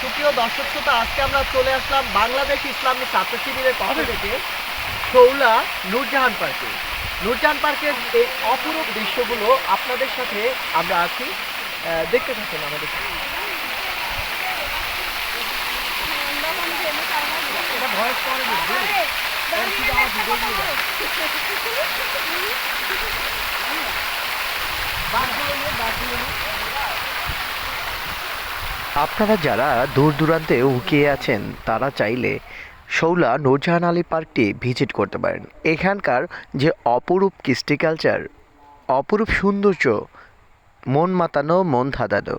সুপ্রিয় দর্শক শ্রোতা আজকে আমরা চলে আসলাম বাংলাদেশ ইসলামী ছাত্র শিবিরের পক্ষ থেকে শৌলা নূরজাহান পার্কে। নূরজাহান পার্কের এই অপরূপ দৃশ্যগুলো আপনাদের সাথে আমরা আছি। দেখতে থাকুন আমাদের সাথে। এটা ভয়েস করে আপনারা যারা দূর দূরান্তে উকিয়ে আছেন, তারা চাইলে শৌলা নূরজাহান আলী পার্কটি ভিজিট করতে পারেন। এখানকার যে অপরূপ কৃষ্টি কালচার, অপরূপ সৌন্দর্য, মন মাতানো, মন ধাঁধানো।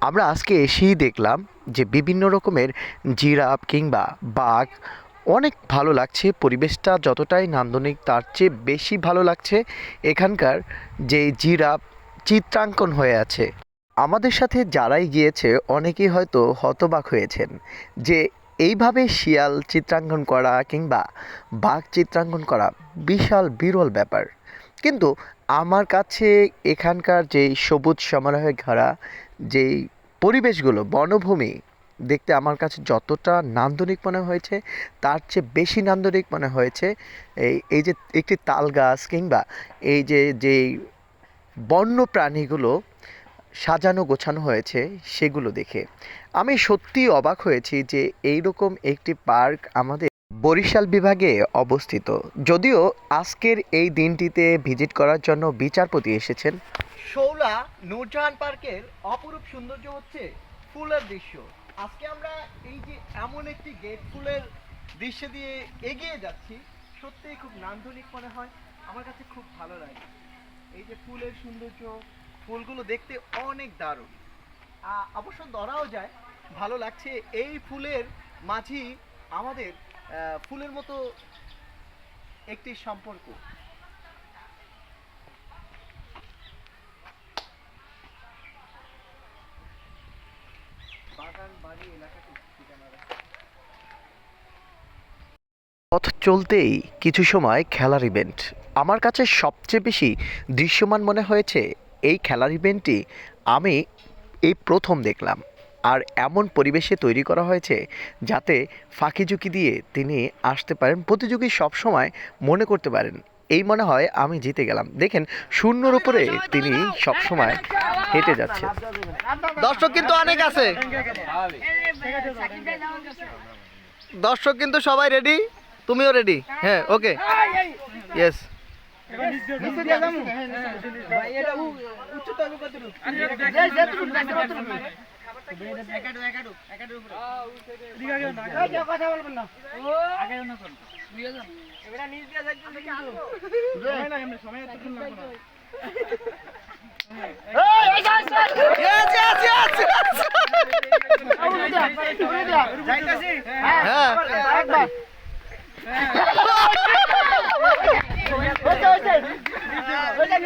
আমরা আজকে এসেই দেখলাম যে বিভিন্ন রকমের জিরাফ কিংবা বাঘ, অনেক ভালো লাগছে, পরিবেশটা যতটাই নান্দনিক, তার চেয়ে বেশি ভালো লাগছে এখানকার যে জিরাফ চিত্রাঙ্কন হয়ে আছে। আমাদের সাথে যারাই গিয়েছে, অনেকেই হয়তো হতবাক হয়েছেন যে এইভাবে শিয়াল চিত্রাঙ্কন করা কিংবা বাঘ চিত্রাঙ্কন করা বিশাল বিরল ব্যাপার। কিন্তু আমার কাছে এখানকার যেই সবুজ সমারোহে ঘেরা যেই পরিবেশগুলো, বনভূমি দেখতে আমার কাছে যতটা নান্দনিক মনে হয়েছে, তার চেয়ে বেশি নান্দনিক মনে হয়েছে এই এই যে একটি তাল গাছ কিংবা এই যে, যেই বন্য প্রাণীগুলো সাজানো গোছানো হয়েছে সেগুলো দেখে। আমি সত্যি অবাক হয়েছি যে এইরকম একটি পার্ক আমাদের বরিশাল বিভাগে অবস্থিত। যদিও আজকের এই দিনটিতে ভিজিট করার জন্য বিচারপতি এসেছেন। শৌলা নূরজাহান পার্কের অপরূপ সৌন্দর্য হচ্ছে ফুলের দৃশ্য। আজকে আমরা এই যে এমন একটি গেট ফুলের দৃশ্য দিয়ে এগিয়ে যাচ্ছি, সত্যিই খুব নান্দনিক মনে হয়। আমার কাছে খুব ভালো লাগে। এই যে ফুলের সৌন্দর্য ফুলগুলো দেখতে অনেক দারুণ। অবশ্য ধরাও যায়, ভালো লাগছে এই ফুলের মাঝি আমাদের ফুলের মতো একটি সম্পর্ক। পথ চলতেই কিছু সময় খেলার ইভেন্ট আমার কাছে সবচেয়ে বেশি দৃশ্যমান মনে হয়েছে এই খেলার ইভেন্টটি আমি এই প্রথম দেখলাম। আর এমন পরিবেশে তৈরি করা হয়েছে যাতে ফাঁকি ঝুঁকি দিয়ে তিনি আসতে পারেন, প্রতিযোগী সবসময় মনে করতে পারেন, এই মনে হয় আমি জিতে গেলাম। দেখেন, শূন্যর উপরে তিনি সবসময় হেঁটে যাচ্ছেন দর্শক কিন্তু অনেক আছে। দর্শক কিন্তু সবাই রেডি তুমিও রেডি হ্যাঁ ওকে ইয়েস হ্যাঁ তালি হোক তালি হোক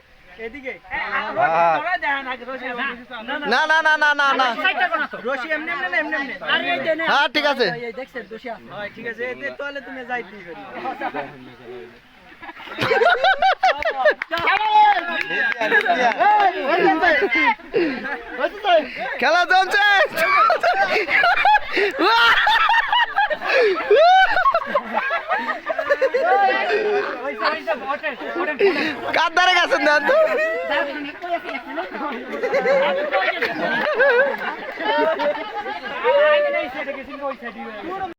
না না না না না না হ্যাঁ ঠিক আছে। খেলা জমছে গেছেন দেন তো আমি কই?